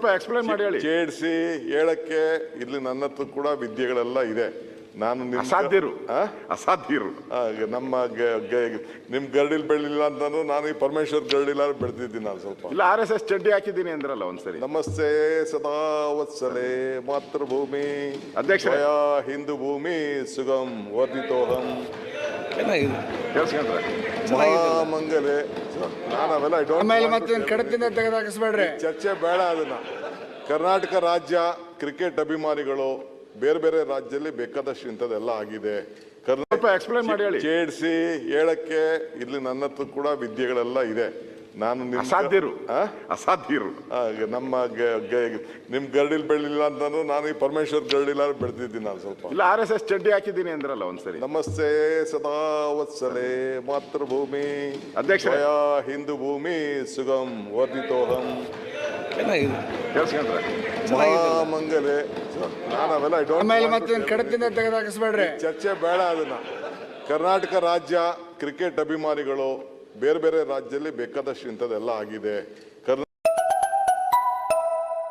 ಸ್ವಲ್ಪ ಎಕ್ಸ್ಪ್ಲೈನ್ ಮಾಡಿ ಹೇಳಿ. ಚೇಡ್ಸಿ ಹೇಳಕ್ಕೆ ಇಲ್ಲಿ ನನ್ನ ಹತ್ರ ಕೂಡ ವಿದ್ಯೆಗಳೆಲ್ಲ ಇದೆ ನಾನು ಅಸಾಧ್ಯರು. ಆ? ಅಸಾಧ್ಯರು. ನಮ್ಮ ನಿಮ್ಮ ಗರ್ಡಿಲ್ ನಿಮ್ ಗರಡಿಲ್ ಬೆಳಿಲಿಲ್ಲ ಅಂತಂದ್ರೆ ನಾನು ಈ ಪರಮೇಶ್ವರ್ ಗರಡಿಲ್ಲ ಬೆಳೆದಿದ್ದೀನಿ ನಾನು ಸ್ವಲ್ಪ. ಇಲ್ಲ ಆರ್ ಎಸ್ ಎಸ್ ಚಡ್ಡಿ ಹಾಕಿದ್ದೀನಿ ಅಂದ್ರಲ್ಲ ಒಂದ್ಸರಿ. ನಮಸ್ತೆ ಸದಾ ವತ್ಸಲೆ ಮಾತೃಭೂಮಿ. ಅಧ್ಯಕ್ಷ ಹಿಂದೂ ಭೂಮಿ ಸುಗಮ್ ವರ್ಧಿತೋಹಂ. ಮಹಾಮಂಗಲೆ. ನಾನು ಅವೆಲ್ಲ ತೆಗೆದಾಕಿಸ್ಬೇಡ್ರಿ ಚರ್ಚೆ ಬೇಡ ಅದನ್ನ. ಕರ್ನಾಟಕ ರಾಜ್ಯ ಕ್ರಿಕೆಟ್ ಅಭಿಮಾನಿಗಳು ಬೇರೆ ಬೇರೆ ರಾಜ್ಯದಲ್ಲಿ ಬೇಕಾದಷ್ಟು ಇಂಥದ್ದೆಲ್ಲ ಆಗಿದೆ. ಸ್ವಲ್ಪ explain ಮಾಡಿ ಹೇಳಿ. ಚೇಡ್ಸಿ ಹೇಳಕ್ಕೆ ಇಲ್ಲಿ ನನ್ನ ಹತ್ರ ಕೂಡ ವಿದ್ಯೆಗಳೆಲ್ಲ ಇದೆ. ನಾನು ನಿಮ್ಮ ಅಸಾಧ್ಯರು. ಆ? ಅಸಾಧ್ಯರು. ನಮ್ಮ ಗ- ಗ- ನಿಮ್ ಗರ್ಡಿಲ್ ಬೆಳಿಲಿಲ್ಲ ಅಂತಂದ್ರು ನಾನು ಈ ಪರಮೇಶ್ವರ್ ಗರ್ಡಿಲ್ಲ ಬೆಳೆದಿದ್ದೀನಿ ನಾನು ಸ್ವಲ್ಪ. ಇಲ್ಲ ಆರ್ ಎಸ್ ಎಸ್ ಚಡ್ಡಿ ಹಾಕಿದ್ದೀನಿ ಅಂದ್ರಲ್ಲ ಒಂದ್ಸರಿ. ನಮಸ್ತೆ ಸದಾ ವತ್ಸಲೆ ಮಾತೃಭೂಮಿ. ಅಧ್ಯಕ್ಷ ಹಿಂದೂ ಭೂಮಿ ಸುಗಮ್ ವರ್ಧಿತೋಹಂ. ಚೆನ್ನಾಗಿದೆ. ಕೇಳಿಸ್ಕೊಂಡ್ರೆ? ಮಹಾಮಂಗಲೆ ನಾನು ಅವೆಲ್ಲ ಆಮೇಲೆ ಮತ್ತೆ. ಕಡತಿಂದ ತೆಗೆದಾಕಿಸ್ಬೇಡ್ರಿ. ಚರ್ಚೆ ಬೇಡ ಅದನ್ನ. ಕರ್ನಾಟಕ ರಾಜ್ಯ ಕ್ರಿಕೆಟ್ ಅಭಿಮಾನಿಗಳು ಬೇರೆ ಬೇರೆ ರಾಜ್ಯದಲ್ಲಿ ಬೇಕಾದಷ್ಟು ಇಂಥದ್ದೆಲ್ಲ ಆಗಿದೆ. ಕರ್ನಾ